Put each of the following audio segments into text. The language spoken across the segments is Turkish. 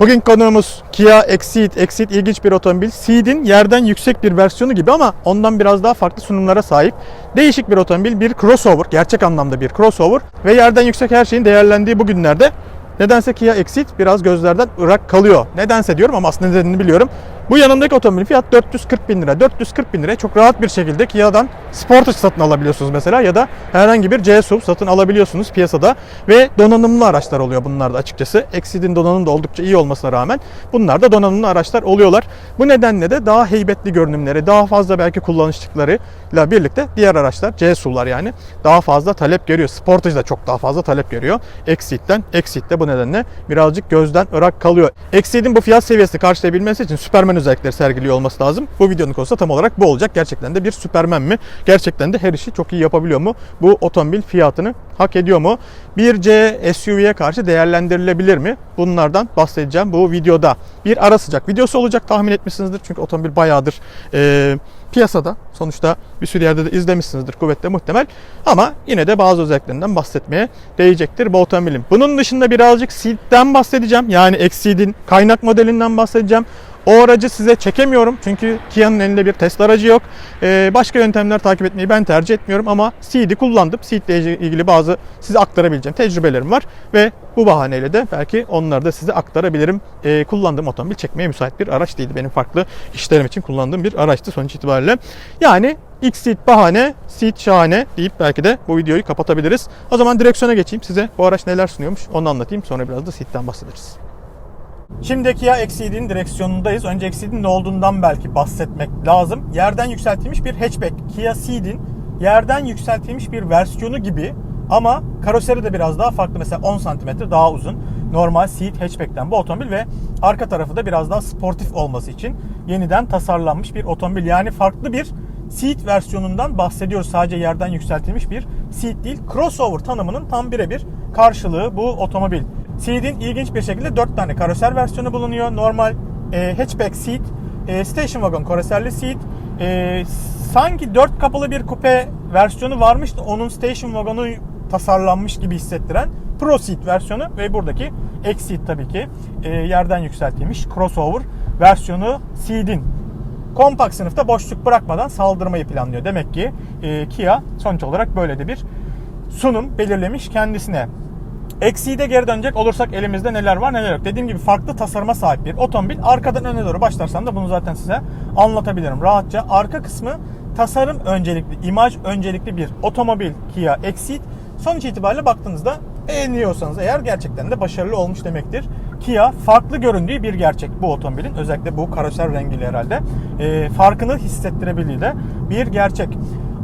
Bugün konuğumuz Kia Exceed. Exceed ilginç bir otomobil. Ceed'in yerden yüksek bir versiyonu gibi ama ondan biraz daha farklı sunumlara sahip. Değişik bir otomobil, bir crossover, gerçek anlamda bir crossover ve yerden yüksek her şeyin değerlendiği bu günlerde nedense Kia Exceed biraz gözlerden ırak kalıyor. Nedense diyorum ama aslında nedenini biliyorum. Bu yanındaki otomobil fiyat 440 bin lira. 440 bin liraya çok rahat bir şekilde Kia'dan Sportage satın alabiliyorsunuz mesela ya da herhangi bir C SUV satın alabiliyorsunuz piyasada ve donanımlı araçlar oluyor bunlar da açıkçası. Exceed'in donanımı da oldukça iyi olmasına rağmen bunlar da donanımlı araçlar oluyorlar. Bu nedenle de daha heybetli görünümleri, daha fazla belki kullanışlıklarıyla birlikte diğer araçlar C SUV'lar yani daha fazla talep görüyor. Sportage da çok daha fazla talep görüyor. Exceed'den. Exceed de bu nedenle birazcık gözden ırak kalıyor. Exceed'in bu fiyat seviyesini karşılayabilmesi için Superman özellikleri sergiliyor olması lazım. Bu videonun konusu tam olarak bu olacak. Gerçekten de bir Superman mi? Gerçekten de her işi çok iyi yapabiliyor mu? Bu otomobil fiyatını hak ediyor mu? Bir C SUV'ye karşı değerlendirilebilir mi? Bunlardan bahsedeceğim bu videoda. Bir ara sıcak videosu olacak tahmin etmişsinizdir. Çünkü otomobil bayağıdır e, piyasada. Sonuçta bir sürü yerde de izlemişsinizdir kuvvetle muhtemel. Ama yine de bazı özelliklerinden bahsetmeye değecektir bu otomobilin. Bunun dışında birazcık Seat'ten bahsedeceğim. Yani Exceed'in kaynak modelinden bahsedeceğim. O aracı size çekemiyorum çünkü Kia'nın elinde bir test aracı yok. Ee, başka yöntemler takip etmeyi ben tercih etmiyorum ama Seed'i kullandım. Seed ile ilgili bazı size aktarabileceğim tecrübelerim var ve bu bahaneyle de belki onları da size aktarabilirim. Ee, kullandığım otomobil çekmeye müsait bir araç değildi. Benim farklı işlerim için kullandığım bir araçtı sonuç itibariyle. Yani X Seed bahane, Seed şahane deyip belki de bu videoyu kapatabiliriz. O zaman direksiyona geçeyim size bu araç neler sunuyormuş onu anlatayım. Sonra biraz da Seed'den bahsederiz. Şimdi Kia Exceed'in direksiyonundayız. Önce Exceed'in ne olduğundan belki bahsetmek lazım. Yerden yükseltilmiş bir hatchback. Kia Ceed'in yerden yükseltilmiş bir versiyonu gibi ama karoseri de biraz daha farklı. Mesela 10 cm daha uzun. Normal Ceed hatchback'ten bu otomobil ve arka tarafı da biraz daha sportif olması için yeniden tasarlanmış bir otomobil. Yani farklı bir Ceed versiyonundan bahsediyoruz. Sadece yerden yükseltilmiş bir Ceed değil. Crossover tanımının tam birebir karşılığı bu otomobil. Ceed'in ilginç bir şekilde 4 tane karoser versiyonu bulunuyor. Normal e, hatchback Ceed, e, station wagon karoserli Ceed, e, sanki 4 kapılı bir kupe versiyonu varmış da onun station wagon'u tasarlanmış gibi hissettiren Pro Ceed versiyonu ve buradaki X Ceed tabii ki e, yerden yükseltilmiş crossover versiyonu Ceed'in kompakt sınıfta boşluk bırakmadan saldırmayı planlıyor. Demek ki e, Kia sonuç olarak böyle de bir sunum belirlemiş kendisine. Eksiği geri dönecek olursak elimizde neler var neler yok. Dediğim gibi farklı tasarıma sahip bir otomobil. Arkadan öne doğru başlarsam da bunu zaten size anlatabilirim rahatça. Arka kısmı tasarım öncelikli, imaj öncelikli bir otomobil Kia Exceed. Sonuç itibariyle baktığınızda beğeniyorsanız eğer gerçekten de başarılı olmuş demektir. Kia farklı göründüğü bir gerçek bu otomobilin. Özellikle bu karoser rengiyle herhalde. E, farkını hissettirebildiği de bir gerçek.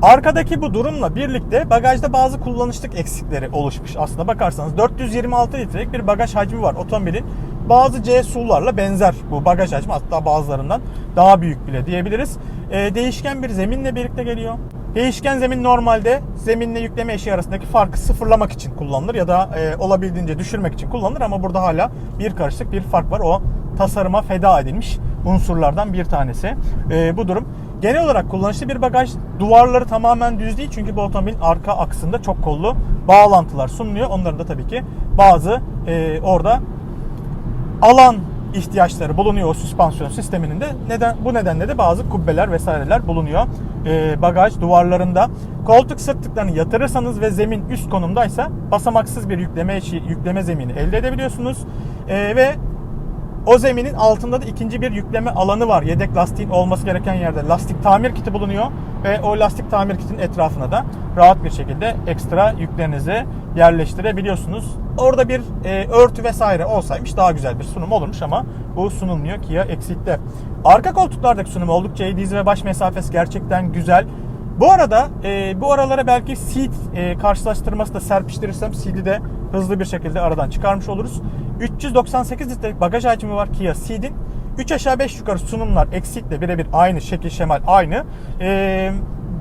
Arkadaki bu durumla birlikte bagajda bazı kullanışlık eksikleri oluşmuş. Aslında bakarsanız 426 litrelik bir bagaj hacmi var otomobilin. Bazı C SUV'larla benzer bu bagaj hacmi hatta bazılarından daha büyük bile diyebiliriz. Ee, değişken bir zeminle birlikte geliyor. Değişken zemin normalde zeminle yükleme eşiği arasındaki farkı sıfırlamak için kullanılır ya da e, olabildiğince düşürmek için kullanılır ama burada hala bir karışık bir fark var. O tasarıma feda edilmiş unsurlardan bir tanesi. E, bu durum Genel olarak kullanışlı bir bagaj. Duvarları tamamen düz değil çünkü bu otomobilin arka aksında çok kollu bağlantılar sunuluyor. Onların da tabii ki bazı e, orada alan ihtiyaçları bulunuyor o süspansiyon sisteminin de. Neden bu nedenle de bazı kubbeler vesaireler bulunuyor e, bagaj duvarlarında. Koltuk sırtlıklarını yatırırsanız ve zemin üst konumdaysa basamaksız bir yükleme yükleme zemini elde edebiliyorsunuz. E, ve o zeminin altında da ikinci bir yükleme alanı var. Yedek lastiğin olması gereken yerde lastik tamir kiti bulunuyor ve o lastik tamir kitinin etrafına da rahat bir şekilde ekstra yüklerinizi yerleştirebiliyorsunuz. Orada bir e, örtü vesaire olsaymış daha güzel bir sunum olurmuş ama bu sunulmuyor Kia Exceed'de. Arka koltuklardaki sunum oldukça iyi. Diz ve baş mesafesi gerçekten güzel. Bu arada e, bu aralara belki seat e, karşılaştırması da serpiştirirsem seat'i de hızlı bir şekilde aradan çıkarmış oluruz. 398 litrelik bagaj hacmi var Kia Ceed'in. 3 aşağı 5 yukarı sunumlar Exceed'le birebir aynı şekil şemal aynı. Ee,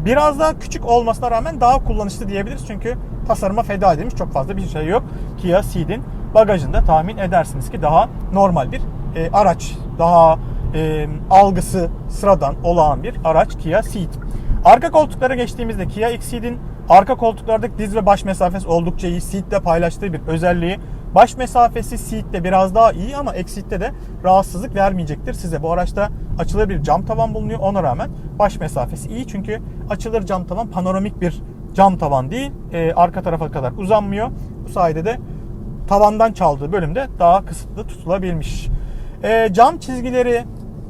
biraz daha küçük olmasına rağmen daha kullanışlı diyebiliriz. Çünkü tasarıma feda edilmiş çok fazla bir şey yok. Kia Ceed'in bagajında tahmin edersiniz ki daha normal bir e, araç. Daha e, algısı sıradan olağan bir araç Kia Ceed. Arka koltuklara geçtiğimizde Kia Exceed'in arka koltuklardaki diz ve baş mesafesi oldukça iyi. Seat'le paylaştığı bir özelliği Baş mesafesi Ceed'de biraz daha iyi ama Exceed'de de rahatsızlık vermeyecektir size. Bu araçta açılır bir cam tavan bulunuyor. Ona rağmen baş mesafesi iyi çünkü açılır cam tavan panoramik bir cam tavan değil. Ee, arka tarafa kadar uzanmıyor. Bu sayede de tavandan çaldığı bölümde daha kısıtlı tutulabilmiş. Ee, cam çizgileri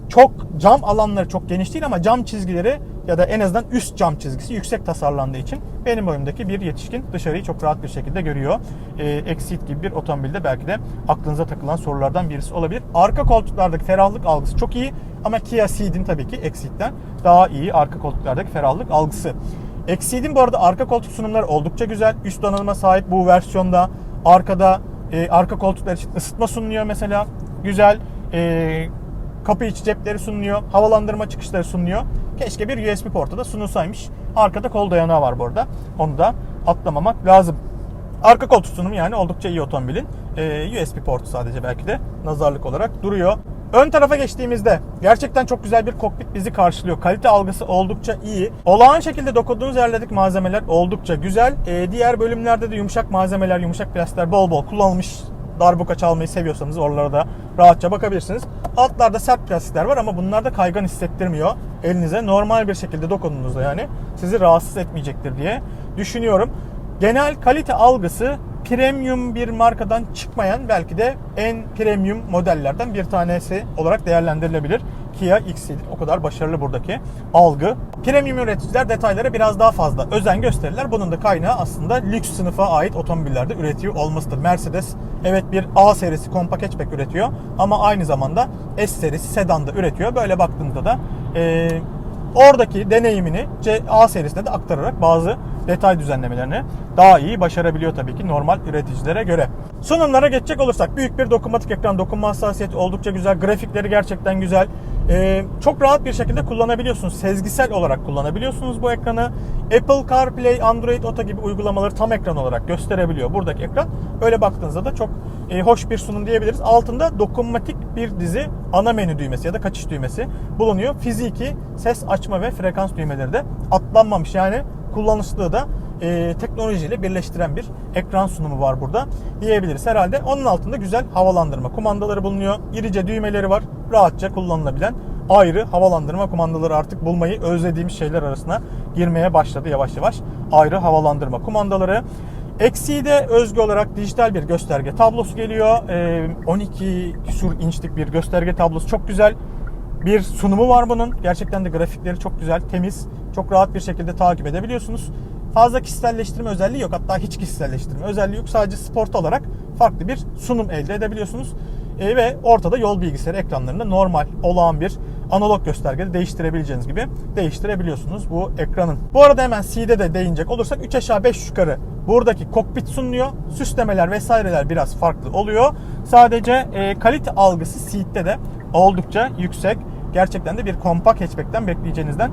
çok cam alanları çok geniş değil ama cam çizgileri ya da en azından üst cam çizgisi yüksek tasarlandığı için benim boyumdaki bir yetişkin dışarıyı çok rahat bir şekilde görüyor. Ee, Exceed gibi bir otomobilde belki de aklınıza takılan sorulardan birisi olabilir. Arka koltuklardaki ferahlık algısı çok iyi ama Kia Ceed'in tabii ki Exceed'den daha iyi arka koltuklardaki ferahlık algısı. Exceed'in bu arada arka koltuk sunumları oldukça güzel. Üst donanıma sahip bu versiyonda arkada e, arka koltuklar için ısıtma sunuluyor mesela. Güzel. E, kapı içi cepleri sunuluyor. Havalandırma çıkışları sunuluyor. Keşke bir USB portu da sunulsaymış. Arkada kol dayanağı var bu arada. Onu da atlamamak lazım. Arka koltuk sunumu yani oldukça iyi otomobilin. Ee, USB portu sadece belki de nazarlık olarak duruyor. Ön tarafa geçtiğimizde gerçekten çok güzel bir kokpit bizi karşılıyor. Kalite algısı oldukça iyi. Olağan şekilde dokunduğunuz yerlerdeki malzemeler oldukça güzel. Ee, diğer bölümlerde de yumuşak malzemeler, yumuşak plastikler bol bol kullanılmış darbuka çalmayı seviyorsanız oralara da rahatça bakabilirsiniz. Altlarda sert plastikler var ama bunlar da kaygan hissettirmiyor elinize. Normal bir şekilde dokunduğunuzda yani sizi rahatsız etmeyecektir diye düşünüyorum. Genel kalite algısı premium bir markadan çıkmayan belki de en premium modellerden bir tanesi olarak değerlendirilebilir. Kia X7 o kadar başarılı buradaki algı. Premium üreticiler detaylara biraz daha fazla özen gösterirler. Bunun da kaynağı aslında lüks sınıfa ait otomobillerde üretiyor olmasıdır. Mercedes evet bir A serisi kompakt hatchback üretiyor ama aynı zamanda S serisi sedan da üretiyor. Böyle baktığında da e, oradaki deneyimini C, A serisine de aktararak bazı detay düzenlemelerini daha iyi başarabiliyor tabii ki normal üreticilere göre. Sunumlara geçecek olursak büyük bir dokunmatik ekran, dokunma hassasiyeti oldukça güzel, grafikleri gerçekten güzel. Ee, çok rahat bir şekilde kullanabiliyorsunuz. Sezgisel olarak kullanabiliyorsunuz bu ekranı. Apple CarPlay, Android Auto gibi uygulamaları tam ekran olarak gösterebiliyor buradaki ekran. Böyle baktığınızda da çok e, hoş bir sunum diyebiliriz. Altında dokunmatik bir dizi ana menü düğmesi ya da kaçış düğmesi bulunuyor. Fiziki ses açma ve frekans düğmeleri de atlanmamış. Yani kullanışlılığı da e, teknolojiyle birleştiren bir ekran sunumu var burada diyebiliriz herhalde. Onun altında güzel havalandırma kumandaları bulunuyor. İrice düğmeleri var. Rahatça kullanılabilen ayrı havalandırma kumandaları artık bulmayı özlediğimiz şeyler arasına girmeye başladı yavaş yavaş. Ayrı havalandırma kumandaları. Eksiği özgü olarak dijital bir gösterge tablosu geliyor. E, 12 küsur inçlik bir gösterge tablosu çok güzel bir sunumu var bunun. Gerçekten de grafikleri çok güzel, temiz, çok rahat bir şekilde takip edebiliyorsunuz. Fazla kişiselleştirme özelliği yok. Hatta hiç kişiselleştirme özelliği yok. Sadece sport olarak farklı bir sunum elde edebiliyorsunuz. E, ve ortada yol bilgisayarı ekranlarında normal, olağan bir analog göstergede değiştirebileceğiniz gibi değiştirebiliyorsunuz bu ekranın. Bu arada hemen C'de de değinecek olursak 3 aşağı 5 yukarı buradaki kokpit sunuluyor. Süslemeler vesaireler biraz farklı oluyor. Sadece e, kalite algısı C'de de oldukça yüksek. Gerçekten de bir kompakt hatchback'ten bekleyeceğinizden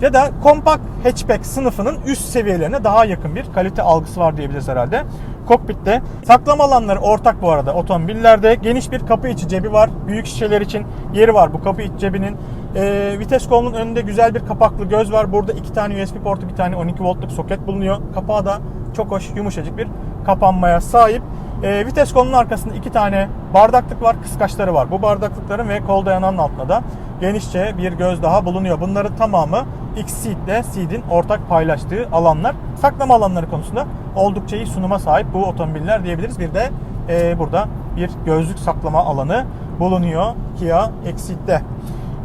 ya da kompakt hatchback sınıfının üst seviyelerine daha yakın bir kalite algısı var diyebiliriz herhalde. Kokpitte saklama alanları ortak bu arada otomobillerde. Geniş bir kapı içi cebi var. Büyük şişeler için yeri var bu kapı içi cebinin. E, vites kolunun önünde güzel bir kapaklı göz var. Burada iki tane USB portu, bir tane 12 voltluk soket bulunuyor. Kapağı da çok hoş, yumuşacık bir kapanmaya sahip. E, vites kolunun arkasında iki tane bardaklık var, kıskaçları var. Bu bardaklıkların ve kol dayanağının altında da genişçe bir göz daha bulunuyor. Bunların tamamı X-Seed ile Seed'in ortak paylaştığı alanlar. Saklama alanları konusunda oldukça iyi sunuma sahip bu otomobiller diyebiliriz. Bir de e, burada bir gözlük saklama alanı bulunuyor Kia Exceed'de.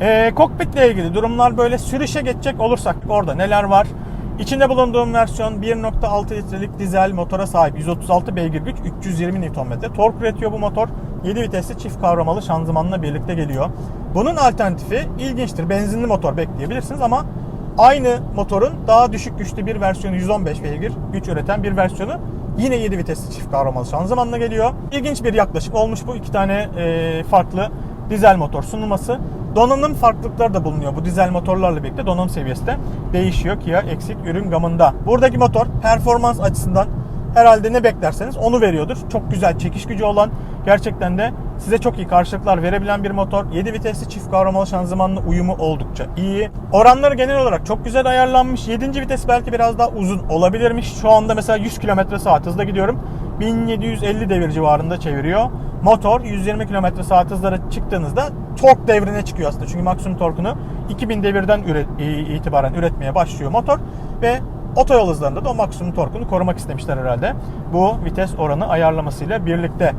E, kokpitle ilgili durumlar böyle sürüşe geçecek olursak orada neler var? İçinde bulunduğum versiyon 1.6 litrelik dizel motora sahip 136 beygir güç 320 Nm tork üretiyor bu motor. 7 vitesli çift kavramalı şanzımanla birlikte geliyor. Bunun alternatifi ilginçtir. Benzinli motor bekleyebilirsiniz ama aynı motorun daha düşük güçlü bir versiyonu 115 beygir güç üreten bir versiyonu yine 7 vitesli çift kavramalı şanzımanla geliyor. İlginç bir yaklaşık olmuş bu iki tane e, farklı dizel motor sunulması. Donanım farklılıkları da bulunuyor bu dizel motorlarla birlikte donanım seviyesi de değişiyor Kia Exit ürün gamında. Buradaki motor performans açısından herhalde ne beklerseniz onu veriyordur. Çok güzel çekiş gücü olan gerçekten de size çok iyi karşılıklar verebilen bir motor. 7 vitesli çift kavramalı şanzımanla uyumu oldukça iyi. Oranları genel olarak çok güzel ayarlanmış. 7. vites belki biraz daha uzun olabilirmiş. Şu anda mesela 100 km saat hızla gidiyorum. 1750 devir civarında çeviriyor. Motor 120 km saat hızlara çıktığınızda tork devrine çıkıyor aslında. Çünkü maksimum torkunu 2000 devirden üret- itibaren üretmeye başlıyor motor ve otoyol hızlarında da o maksimum torkunu korumak istemişler herhalde. Bu vites oranı ayarlamasıyla birlikte.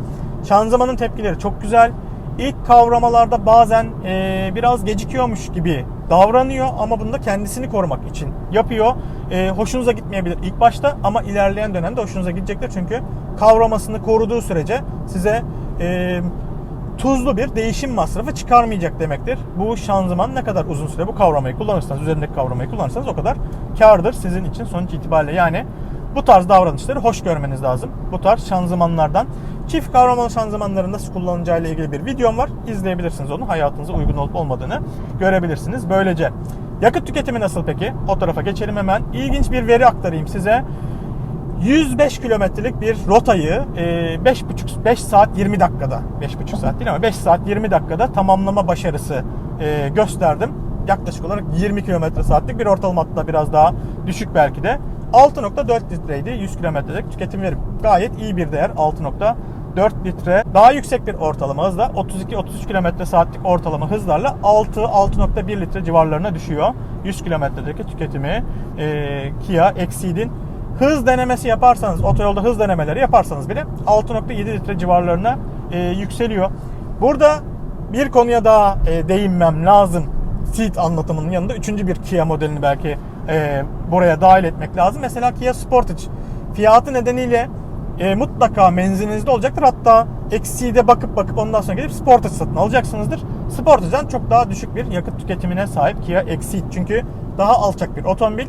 Şanzımanın tepkileri çok güzel. İlk kavramalarda bazen e, biraz gecikiyormuş gibi davranıyor ama bunu da kendisini korumak için yapıyor. E, hoşunuza gitmeyebilir ilk başta ama ilerleyen dönemde hoşunuza gidecektir. Çünkü kavramasını koruduğu sürece size e, tuzlu bir değişim masrafı çıkarmayacak demektir. Bu şanzıman ne kadar uzun süre bu kavramayı kullanırsanız, üzerindeki kavramayı kullanırsanız o kadar kardır sizin için sonuç itibariyle. Yani bu tarz davranışları hoş görmeniz lazım. Bu tarz şanzımanlardan. Çift kavramalı şanzımanların nasıl kullanılacağı ile ilgili bir videom var. İzleyebilirsiniz onu. Hayatınıza uygun olup olmadığını görebilirsiniz. Böylece yakıt tüketimi nasıl peki? O tarafa geçelim hemen. İlginç bir veri aktarayım size. 105 kilometrelik bir rotayı 5,5 5 saat 20 dakikada 5,5 saat değil ama 5 saat 20 dakikada tamamlama başarısı e, gösterdim. Yaklaşık olarak 20 kilometre saatlik bir ortalama hatta biraz daha düşük belki de. 6.4 litreydi 100 kilometrelik tüketim verim. Gayet iyi bir değer 6.4 litre. Daha yüksek bir ortalama hızla 32-33 kilometre saatlik ortalama hızlarla 6-6.1 litre civarlarına düşüyor. 100 kilometredeki tüketimi e, Kia Exceed'in hız denemesi yaparsanız, otoyolda hız denemeleri yaparsanız bile 6.7 litre civarlarına e, yükseliyor. Burada bir konuya daha e, değinmem lazım. Seat anlatımının yanında üçüncü bir Kia modelini belki e, buraya dahil etmek lazım. Mesela Kia Sportage fiyatı nedeniyle e, mutlaka menzilinizde olacaktır. Hatta eksiği bakıp bakıp ondan sonra gelip Sportage satın alacaksınızdır. Sportage'dan çok daha düşük bir yakıt tüketimine sahip Kia Exceed. Çünkü daha alçak bir otomobil.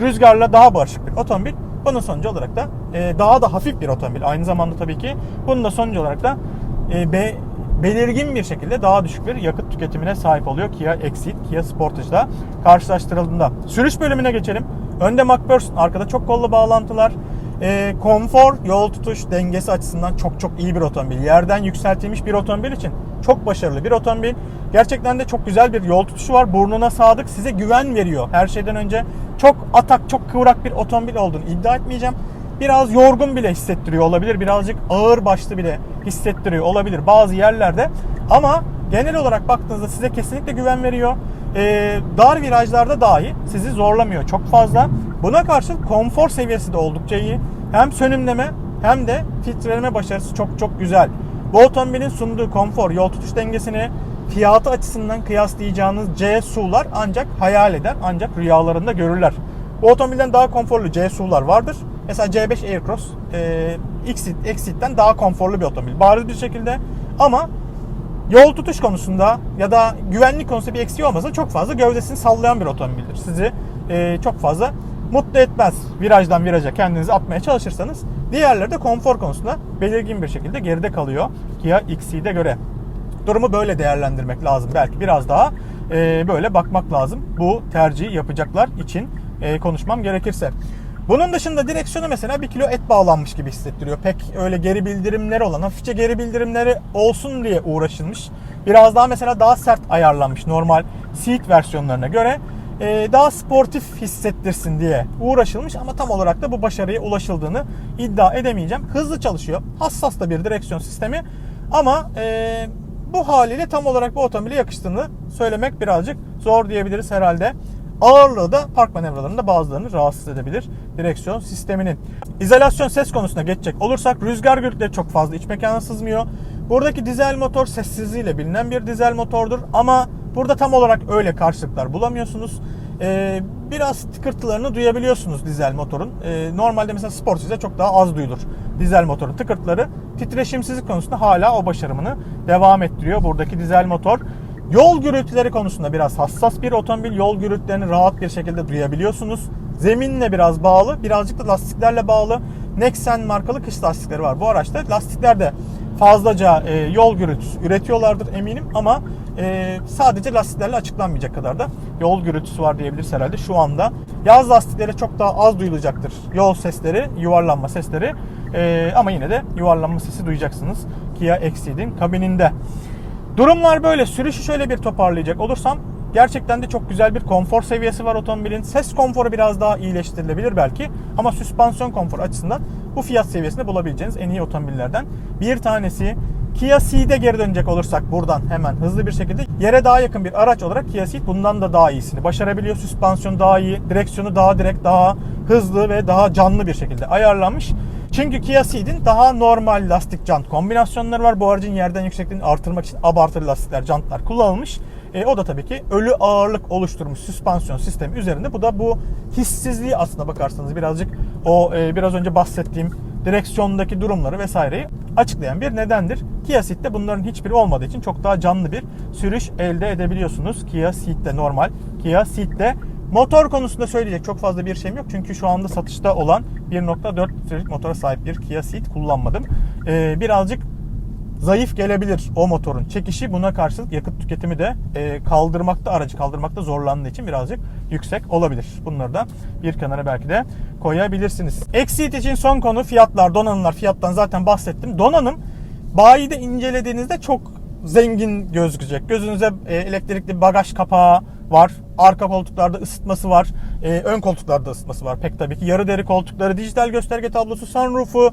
Rüzgarla daha barışık bir otomobil. Bunun sonucu olarak da e, daha da hafif bir otomobil. Aynı zamanda tabii ki bunun da sonucu olarak da e, be, belirgin bir şekilde daha düşük bir yakıt tüketimine sahip oluyor Kia Exceed, Kia Sportage'la karşılaştırıldığında. Sürüş bölümüne geçelim. Önde MacPherson, arkada çok kollu bağlantılar. E, konfor, yol tutuş dengesi açısından çok çok iyi bir otomobil. Yerden yükseltilmiş bir otomobil için çok başarılı bir otomobil. Gerçekten de çok güzel bir yol tutuşu var. Burnuna sadık, size güven veriyor. Her şeyden önce çok atak, çok kıvrak bir otomobil olduğunu iddia etmeyeceğim. Biraz yorgun bile hissettiriyor olabilir. Birazcık ağır başlı bile hissettiriyor olabilir bazı yerlerde. Ama genel olarak baktığınızda size kesinlikle güven veriyor. Ee, dar virajlarda dahi sizi zorlamıyor çok fazla. Buna karşın konfor seviyesi de oldukça iyi. Hem sönümleme hem de filtreleme başarısı çok çok güzel. Bu otomobilin sunduğu konfor, yol tutuş dengesini fiyatı açısından kıyaslayacağınız C SUV'lar ancak hayal eder, ancak rüyalarında görürler. Bu otomobilden daha konforlu C SUV'lar vardır. Mesela C5 Aircross e, Exit, Exit'ten daha konforlu bir otomobil. Bariz bir şekilde ama yol tutuş konusunda ya da güvenlik konusunda bir eksiği olmasa çok fazla gövdesini sallayan bir otomobildir. Sizi e, çok fazla mutlu etmez. Virajdan viraja kendinizi atmaya çalışırsanız. Diğerleri de konfor konusunda belirgin bir şekilde geride kalıyor Kia Xceed'e göre. Durumu böyle değerlendirmek lazım. Belki biraz daha e, böyle bakmak lazım. Bu tercihi yapacaklar için e, konuşmam gerekirse. Bunun dışında direksiyonu mesela bir kilo et bağlanmış gibi hissettiriyor. Pek öyle geri bildirimleri olan, hafifçe geri bildirimleri olsun diye uğraşılmış. Biraz daha mesela daha sert ayarlanmış normal Seat versiyonlarına göre. Ee, daha sportif hissettirsin diye uğraşılmış ama tam olarak da bu başarıya ulaşıldığını iddia edemeyeceğim. Hızlı çalışıyor. Hassas da bir direksiyon sistemi ama e, bu haliyle tam olarak bu otomobile yakıştığını söylemek birazcık zor diyebiliriz herhalde. Ağırlığı da park manevralarında bazılarını rahatsız edebilir direksiyon sisteminin. İzolasyon ses konusuna geçecek olursak rüzgar gürültüleri çok fazla iç mekana sızmıyor. Buradaki dizel motor sessizliğiyle bilinen bir dizel motordur ama burada tam olarak öyle karşılıklar bulamıyorsunuz. Ee, biraz tıkırtılarını duyabiliyorsunuz dizel motorun. Ee, normalde mesela Sportage'de çok daha az duyulur dizel motorun tıkırtıları. Titreşimsizlik konusunda hala o başarımını devam ettiriyor buradaki dizel motor. Yol gürültüleri konusunda biraz hassas bir otomobil. Yol gürültülerini rahat bir şekilde duyabiliyorsunuz. Zeminle biraz bağlı, birazcık da lastiklerle bağlı. Nexen markalı kış lastikleri var bu araçta. Lastikler de fazlaca e, yol gürültüsü üretiyorlardır eminim ama e, sadece lastiklerle açıklanmayacak kadar da yol gürültüsü var diyebiliriz herhalde şu anda. Yaz lastikleri çok daha az duyulacaktır. Yol sesleri, yuvarlanma sesleri e, ama yine de yuvarlanma sesi duyacaksınız Kia Exceed'in kabininde. Durumlar böyle. Sürüşü şöyle bir toparlayacak olursam gerçekten de çok güzel bir konfor seviyesi var otomobilin. Ses konforu biraz daha iyileştirilebilir belki ama süspansiyon konforu açısından bu fiyat seviyesinde bulabileceğiniz en iyi otomobillerden bir tanesi. Kia Ceed'e geri dönecek olursak buradan hemen hızlı bir şekilde yere daha yakın bir araç olarak Kia Ceed bundan da daha iyisini başarabiliyor. Süspansiyon daha iyi, direksiyonu daha direkt, daha hızlı ve daha canlı bir şekilde ayarlanmış. Çünkü Kia Ceed'in daha normal lastik jant kombinasyonları var. Bu aracın yerden yüksekliğini artırmak için abartılı lastikler, jantlar kullanılmış. E, o da tabii ki ölü ağırlık oluşturmuş süspansiyon sistemi üzerinde. Bu da bu hissizliği aslına bakarsanız birazcık o e, biraz önce bahsettiğim direksiyondaki durumları vesaireyi açıklayan bir nedendir. Kia Ceed'de bunların hiçbiri olmadığı için çok daha canlı bir sürüş elde edebiliyorsunuz. Kia Ceed'de normal, Kia Ceed'de Motor konusunda söyleyecek çok fazla bir şeyim yok. Çünkü şu anda satışta olan 1.4 litrelik motora sahip bir Kia Ceed kullanmadım. Ee, birazcık zayıf gelebilir o motorun çekişi. Buna karşılık yakıt tüketimi de e, kaldırmakta, aracı kaldırmakta zorlandığı için birazcık yüksek olabilir. Bunları da bir kenara belki de koyabilirsiniz. Exit için son konu fiyatlar, donanımlar. Fiyattan zaten bahsettim. Donanım bayide incelediğinizde çok zengin gözükecek. Gözünüze e, elektrikli bagaj kapağı var. Arka koltuklarda ısıtması var. E, ön koltuklarda ısıtması var. Pek tabii ki yarı deri koltukları, dijital gösterge tablosu, sunroofu,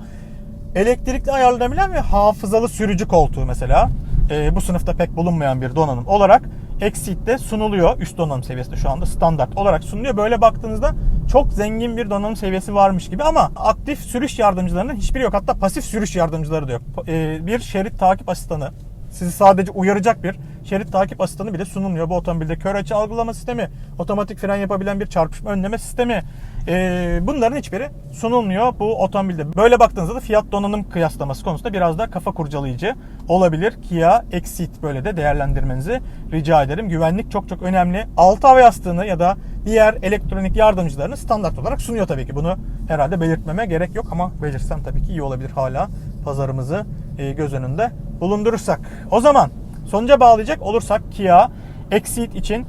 elektrikli ayarlanabilen ve hafızalı sürücü koltuğu mesela. E, bu sınıfta pek bulunmayan bir donanım olarak Exceed'de sunuluyor. Üst donanım seviyesinde şu anda standart olarak sunuluyor. Böyle baktığınızda çok zengin bir donanım seviyesi varmış gibi ama aktif sürüş yardımcılarının hiçbiri yok. Hatta pasif sürüş yardımcıları da yok. E, bir şerit takip asistanı sizi sadece uyaracak bir şerit takip asistanı bile sunulmuyor bu otomobilde. Kör açı algılama sistemi, otomatik fren yapabilen bir çarpışma önleme sistemi. Ee, bunların hiçbiri sunulmuyor bu otomobilde. Böyle baktığınızda da fiyat donanım kıyaslaması konusunda biraz daha kafa kurcalayıcı olabilir. Kia Exit böyle de değerlendirmenizi rica ederim. Güvenlik çok çok önemli. Altı hava yastığını ya da diğer elektronik yardımcılarını standart olarak sunuyor tabii ki. Bunu herhalde belirtmeme gerek yok ama belirsem tabii ki iyi olabilir hala pazarımızı e, göz önünde bulundurursak. O zaman sonuca bağlayacak olursak Kia Exit için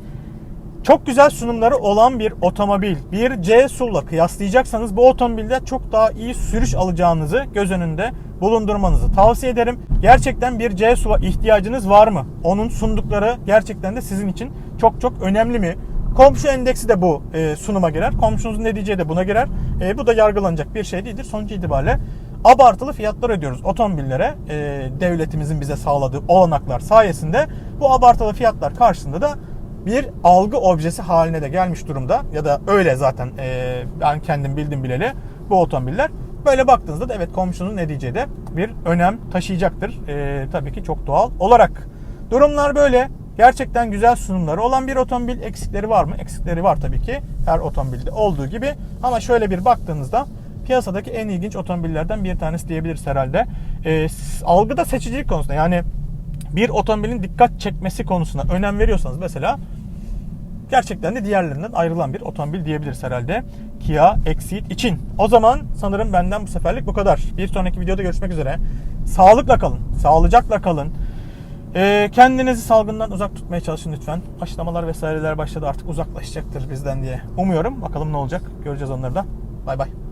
çok güzel sunumları olan bir otomobil. Bir C SUV'la kıyaslayacaksanız bu otomobilde çok daha iyi sürüş alacağınızı göz önünde bulundurmanızı tavsiye ederim. Gerçekten bir C SUV'a ihtiyacınız var mı? Onun sundukları gerçekten de sizin için çok çok önemli mi? Komşu endeksi de bu e, sunuma girer. Komşunuzun ne diyeceği de buna girer. E, bu da yargılanacak bir şey değildir. Sonuç itibariyle abartılı fiyatlar ödüyoruz otomobillere. E, devletimizin bize sağladığı olanaklar sayesinde bu abartılı fiyatlar karşısında da bir algı objesi haline de gelmiş durumda. Ya da öyle zaten e, ben kendim bildim bileli bu otomobiller. Böyle baktığınızda da evet komşunun ne diyeceği de bir önem taşıyacaktır. E, tabii ki çok doğal olarak. Durumlar böyle. Gerçekten güzel sunumları olan bir otomobil eksikleri var mı? Eksikleri var tabii ki. Her otomobilde olduğu gibi. Ama şöyle bir baktığınızda piyasadaki en ilginç otomobillerden bir tanesi diyebiliriz herhalde. E, algıda seçicilik konusunda yani bir otomobilin dikkat çekmesi konusuna önem veriyorsanız mesela gerçekten de diğerlerinden ayrılan bir otomobil diyebiliriz herhalde. Kia Exceed için. O zaman sanırım benden bu seferlik bu kadar. Bir sonraki videoda görüşmek üzere. Sağlıkla kalın, sağlıcakla kalın. Ee, kendinizi salgından uzak tutmaya çalışın lütfen. Aşılamalar vesaireler başladı artık uzaklaşacaktır bizden diye umuyorum. Bakalım ne olacak göreceğiz onları da. Bay bay.